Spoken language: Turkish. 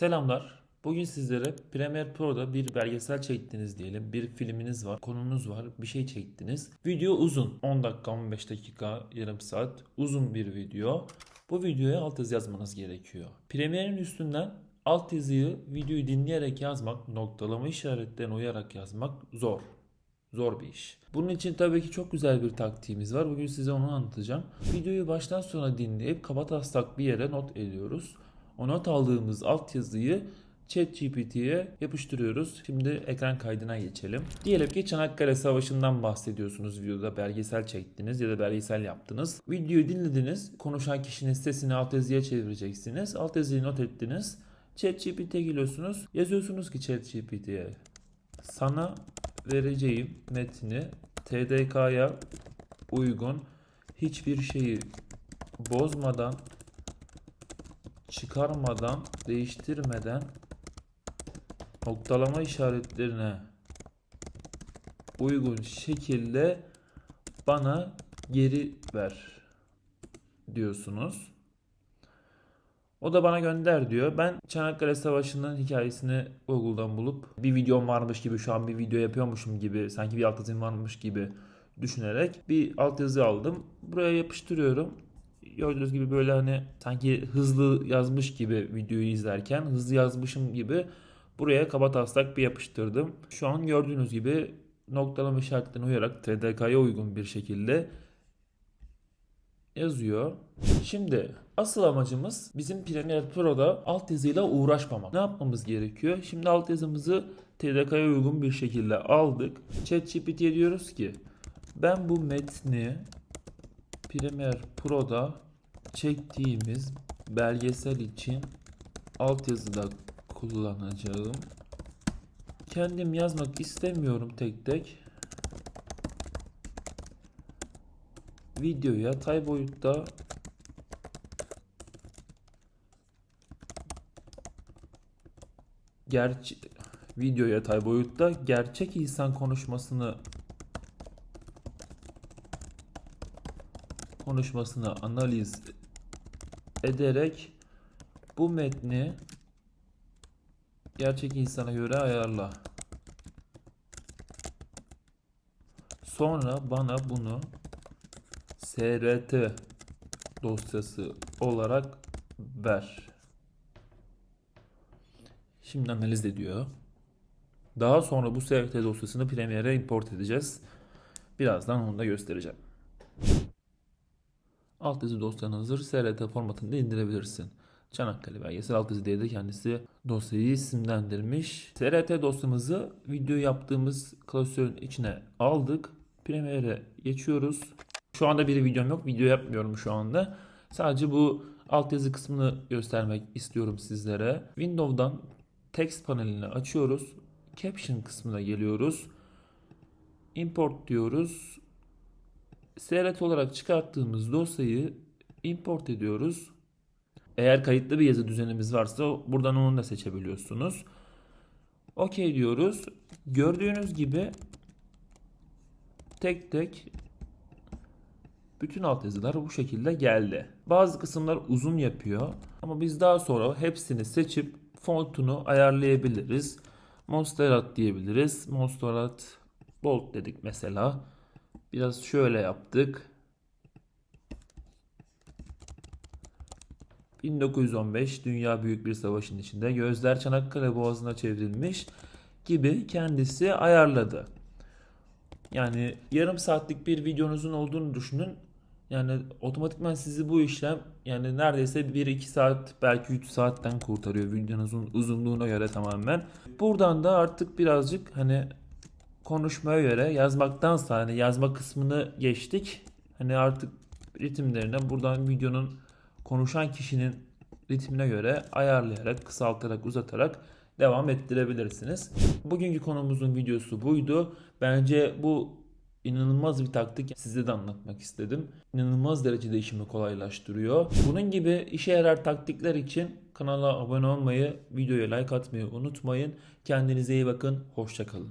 Selamlar. Bugün sizlere Premiere Pro'da bir belgesel çektiniz diyelim. Bir filminiz var, konunuz var, bir şey çektiniz. Video uzun. 10 dakika, 15 dakika, yarım saat. Uzun bir video. Bu videoya altyazı yazmanız gerekiyor. Premiere'in üstünden altyazıyı videoyu dinleyerek yazmak, noktalama işaretlerine uyarak yazmak zor. Zor bir iş. Bunun için tabii ki çok güzel bir taktiğimiz var. Bugün size onu anlatacağım. Videoyu baştan sona dinleyip kabataslak bir yere not ediyoruz. O not aldığımız altyazıyı ChatGPT'ye yapıştırıyoruz. Şimdi ekran kaydına geçelim. Diyelim ki Çanakkale Savaşı'ndan bahsediyorsunuz videoda belgesel çektiniz ya da belgesel yaptınız. Videoyu dinlediniz. Konuşan kişinin sesini altyazıya çevireceksiniz. Altyazıyı not ettiniz. ChatGPT'ye geliyorsunuz. Yazıyorsunuz ki ChatGPT'ye sana vereceğim metni TDK'ya uygun hiçbir şeyi bozmadan çıkarmadan değiştirmeden noktalama işaretlerine uygun şekilde bana geri ver diyorsunuz. O da bana gönder diyor. Ben Çanakkale Savaşı'nın hikayesini Google'dan bulup bir videom varmış gibi şu an bir video yapıyormuşum gibi sanki bir altyazım varmış gibi düşünerek bir altyazı aldım. Buraya yapıştırıyorum. Gördüğünüz gibi böyle hani sanki hızlı yazmış gibi videoyu izlerken hızlı yazmışım gibi buraya kaba taslak bir yapıştırdım. Şu an gördüğünüz gibi noktalama işaretlerine uyarak TDK'ya uygun bir şekilde yazıyor. Şimdi asıl amacımız bizim Premiere Pro'da altyazıyla uğraşmamak. Ne yapmamız gerekiyor? Şimdi altyazımızı TDK'ya uygun bir şekilde aldık. ChatGPT'ye diyoruz ki ben bu metni Premiere Pro'da çektiğimiz belgesel için altyazıda kullanacağım. Kendim yazmak istemiyorum tek tek. Videoya yatay boyutta gerçi video yatay boyutta gerçek insan konuşmasını konuşmasını analiz ederek bu metni gerçek insana göre ayarla. Sonra bana bunu SRT dosyası olarak ver. Şimdi analiz ediyor. Daha sonra bu SRT dosyasını Premiere'e import edeceğiz. Birazdan onu da göstereceğim. Altyazı dosyan hazır. SRT formatında indirebilirsin. Çanakkale belgesel altyazı diye de kendisi dosyayı isimlendirmiş. SRT dosyamızı video yaptığımız klasörün içine aldık. Premiere'e geçiyoruz. Şu anda bir videom yok. Video yapmıyorum şu anda. Sadece bu altyazı kısmını göstermek istiyorum sizlere. Windows'dan text panelini açıyoruz. Caption kısmına geliyoruz. Import diyoruz. SRT olarak çıkarttığımız dosyayı import ediyoruz. Eğer kayıtlı bir yazı düzenimiz varsa buradan onu da seçebiliyorsunuz. OK diyoruz. Gördüğünüz gibi tek tek bütün altyazılar bu şekilde geldi. Bazı kısımlar uzun yapıyor ama biz daha sonra hepsini seçip fontunu ayarlayabiliriz. Monsterrat diyebiliriz. Monsterrat Bold dedik mesela. Biraz şöyle yaptık. 1915 Dünya Büyük bir Savaşın içinde gözler Çanakkale Boğazı'na çevrilmiş gibi kendisi ayarladı. Yani yarım saatlik bir videonuzun olduğunu düşünün. Yani otomatikman sizi bu işlem yani neredeyse 1-2 saat belki 3 saatten kurtarıyor videonuzun uzunluğuna göre tamamen. Buradan da artık birazcık hani konuşmaya göre yazmaktansa hani yazma kısmını geçtik. Hani artık ritimlerine buradan videonun konuşan kişinin ritmine göre ayarlayarak, kısaltarak, uzatarak devam ettirebilirsiniz. Bugünkü konumuzun videosu buydu. Bence bu inanılmaz bir taktik size de anlatmak istedim. İnanılmaz derecede işimi kolaylaştırıyor. Bunun gibi işe yarar taktikler için kanala abone olmayı, videoya like atmayı unutmayın. Kendinize iyi bakın, hoşçakalın.